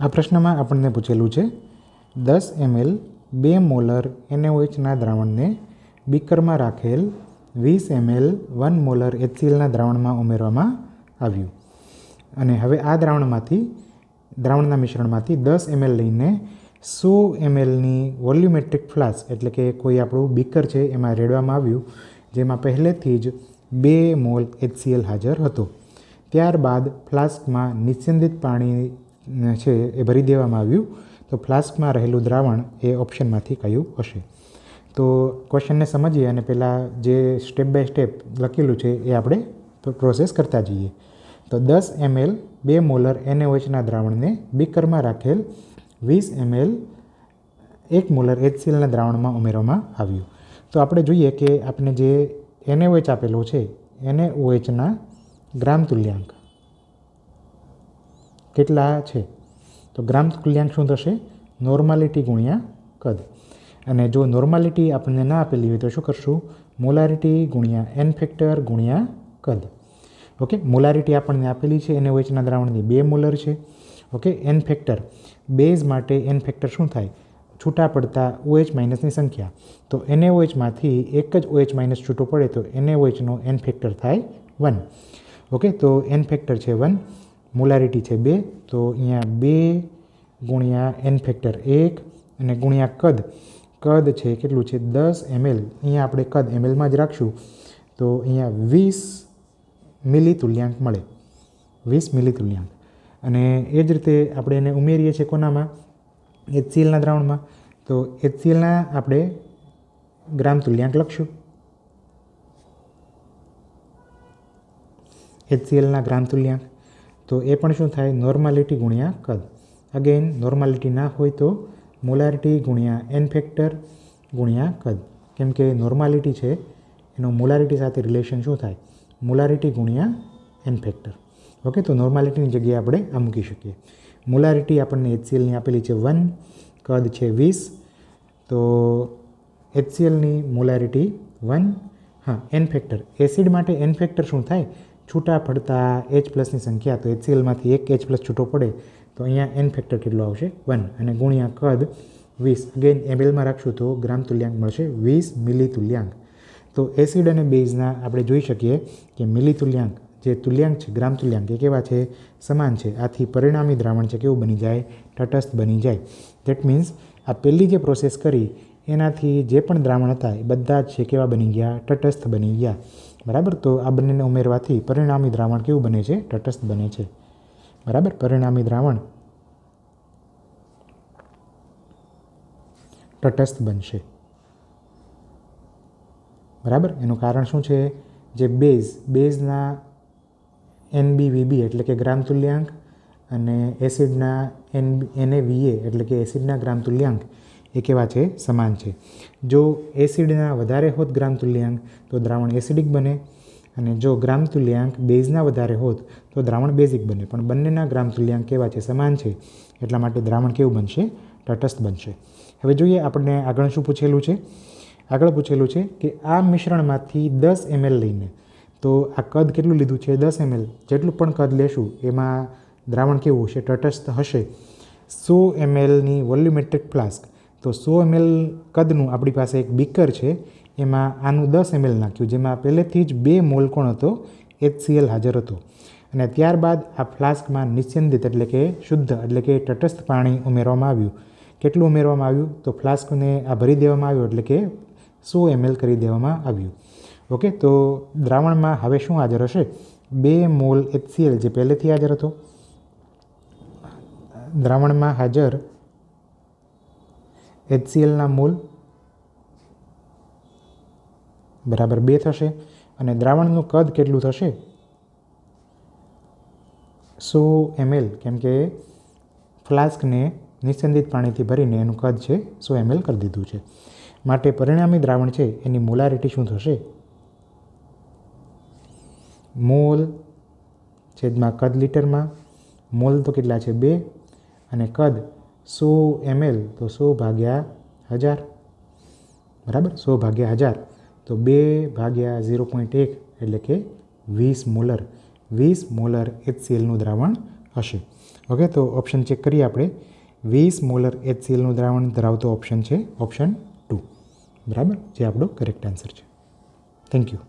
આ પ્રશ્નમાં આપણને પૂછેલું છે, દસ એમએલ બે મોલર એનએઓએચના દ્રાવણને બીકરમાં રાખેલ વીસ એમએલ વન મોલર એચસીએલના દ્રાવણમાં ઉમેરવામાં આવ્યું. અને હવે આ દ્રાવણમાંથી, દ્રાવણના મિશ્રણમાંથી દસ એમએલ લઈને સો એમએલની વોલ્યુમેટ્રિક ફ્લાસ્ક એટલે કે કોઈ આપણું બીકર છે એમાં રેડવામાં આવ્યું, જેમાં પહેલેથી જ બે મોલ એચસીએલ હાજર હતો. ત્યારબાદ ફ્લાસ્કમાં નિસ્યંદિત પાણી છે, એ ભરી દેવામાં આવ્યું, તો ફ્લાસ્કમાં રહેલું દ્રાવણ એ ઓપ્શનમાંથી કયું હશે? તો ક્વેશ્ચનને સમજીએ અને પહેલાં જે સ્ટેપ બાય સ્ટેપ લખેલું છે એ આપણે પ્રોસેસ કરતા જઈએ. તો દસ એમએલ બે મોલર એનએઓએચના દ્રાવણને બીકરમાં રાખેલ વીસ એમએલ એક મોલર એચસીએલના દ્રાવણમાં ઉમેરવામાં આવ્યું. તો આપણે જોઈએ કે આપણે જે એનએઓએચ આપેલો છે એનએઓએચના ગ્રામ તુલ્યાંક કેટલા છે? તો ગ્રામ કલ્યાણ શું થશે? નોર્માલિટી ગુણ્યા કદ. અને જો નોર્માલિટી આપણને ના આપેલી હોય તો શું કરશું? મોલારિટી ગુણ્યા એન ફેક્ટર ગુણ્યા કદ. ઓકે? મોલારિટી આપણને આપેલી છે એને ઓએચના દ્રાવણની બે મોલર છે. ઓકે? N factor. બેઝ માટે એન ફેક્ટર શું થાય? છૂટા પડતા ઓએચ માઇનસની સંખ્યા. તો એનએઓએચમાંથી એક જ ઓએચ માઇનસ છૂટો પડે તો એનએઓએચનો એન ફેક્ટર થાય વન. ઓકે? તો એન ફેક્ટર છે વન. મોલારિટી છે બે, તો અહીંયા બે ગુણ્યા એન ફેક્ટર એક અને ગુણ્યા કદ. કદ છે કેટલું છે? દસ એમએલ અહીંયા આપણે કદ એમએલમાં જ રાખશું. તો અહીંયા વીસ મિલી તુલ્યાંક મળે. વીસ મિલી તુલ્યાંક અને એ જ રીતે આપણે એને ઉમેરીએ છીએ કોનામાં? એચસીએલના દ્રાવણમાં. તો એચસીએલના આપણે ગ્રામ તુલ્યાંક લખશું. એચસીએલના ગ્રામ તુલ્યાંક. તો એ પણ શું થાય? નોર્માલિટી ગુણ્યા કદ. અગેન નોર્માલિટી ના હોય તો મોલારિટી ગુણ્યા એન ફેક્ટર ગુણ્યા કદ. કેમ કે નોર્માલિટી છે, એનો મોલારિટી સાથે રિલેશન શું થાય? મોલારિટી ગુણ્યા એન ફેક્ટર ઓકે તો નોર્માલિટીની જગ્યાએ આપણે આ મૂકી શકીએ. મોલારિટી આપણને એચસીએલની આપેલી છે વન કદ છે વીસ. તો એચસીએલની મોલારિટી વન હા એન ફેક્ટર એસિડ માટે એન ફેક્ટર શું થાય? છૂટા પડતા એચ પ્લસની સંખ્યા, તો એચસીએલમાંથી એક એચ પ્લસ છૂટો પડે, તો અહીંયા એન ફેક્ટર કેટલો આવશે? વન અને ગુણ્યા કદ વીસ. અગેન એમએલમાં રાખશું તો ગ્રામ તુલ્યાંક મળશે વીસ મિલી તુલ્યાંક તો એસિડ અને બેઝના આપણે જોઈ શકીએ કે મિલી તુલ્યાંક જે તુલ્યાંક છે, ગ્રામ તુલ્યાંક, એ કેવા છે? સમાન છે. આથી પરિણામી દ્રાવણ છે કેવું બની જાય? તટસ્થ બની જાય. દેટ મીન્સ આ પહેલી જે પ્રોસેસ કરી એનાથી જે પણ દ્રાવણ હતા એ બધા જ છે કેવા બની ગયા, તટસ્થ બની ગયા. બરાબર? તો આ બંનેને ઉમેરવાથી પરિણામી દ્રાવણ કેવું બને છે? તટસ્થ બને છે. બરાબર? પરિણામી દ્રાવણ તટસ્થ બનશે. બરાબર? એનું કારણ શું છે? જે બેઝ, બેઝના એનબીવીબી એટલે કે ગ્રામ તુલ્યાંક અને એસિડના એન, એનએવીએ એટલે કે એસિડના ગ્રામ તુલ્યાંક એ કેવા છે? સમાન છે. જો એસિડના વધારે હોત ગ્રામ તુલ્યાંક, તો દ્રાવણ એસિડિક બને. અને જો ગ્રામ તુલ્યાંક બેઝના વધારે હોત, તો દ્રાવણ બેઝિક બને. પણ બંનેના ગ્રામ તુલ્યાંક કેવા છે? સમાન છે. એટલા માટે દ્રાવણ કેવું બનશે? તટસ્થ બનશે. હવે જોઈએ આપણને આગળ શું પૂછેલું છે. આગળ પૂછેલું છે કે આ મિશ્રણમાંથી દસ એમએલ લઈને, તો આ કદ કેટલું લીધું છે? દસ એમએલ જેટલું પણ કદ લેશું, એમાં દ્રાવણ કેવું હશે? તટસ્થ હશે. સો એમએલની વોલ્યુમેટ્રિક ફ્લાસ્ક તો સો એમએલ કદનું આપણી પાસે એક બીકર છે, એમાં આનું દસ એમએલ નાખ્યું, જેમાં પહેલેથી જ બે મોલ કોણ હતો, એચસીએલ હાજર હતો. અને ત્યારબાદ આ ફ્લાસ્કમાં નિસ્યંદિત એટલે કે શુદ્ધ એટલે કે તટસ્થ પાણી ઉમેરવામાં આવ્યું. કેટલું ઉમેરવામાં આવ્યું? તો ફ્લાસ્કને આ ભરી દેવામાં આવ્યું એટલે કે સો એમએલ કરી દેવામાં આવ્યું. ઓકે, તો દ્રાવણમાં હવે શું હાજર હશે? બે મોલ એચસીએલ જે પહેલેથી હાજર હતો, દ્રાવણમાં હાજર એચસીએલના મોલ બરાબર બે થશે અને દ્રાવણનું કદ કેટલું થશે સો એમએલ કેમ કે ફ્લાસ્કને નિસ્યંદિત પાણીથી ભરીને એનું કદ છે સો એમએલ કરી દીધું છે માટે પરિણામી દ્રાવણ છે એની મોલારિટી શું થશે મોલ છેદમાં કદ લીટરમાં મોલ તો કેટલા છે બે અને કદ સો એમએલ તો સો ભાગ્યા હજાર. બરાબર? સો ભાગ્યા હજાર. તો બે ભાગ્યા ઝીરો પોઈન્ટ એક એટલે કે વીસ મોલર. વીસ મોલર એચસીએલનું દ્રાવણ હશે. ઓકે, તો ઓપ્શન ચેક કરીએ આપણે. વીસ મોલર એચસીએલનું દ્રાવણ ધરાવતો ઓપ્શન છે ઓપ્શન ટુ બરાબર? જે આપણો કરેક્ટ આન્સર છે. Thank you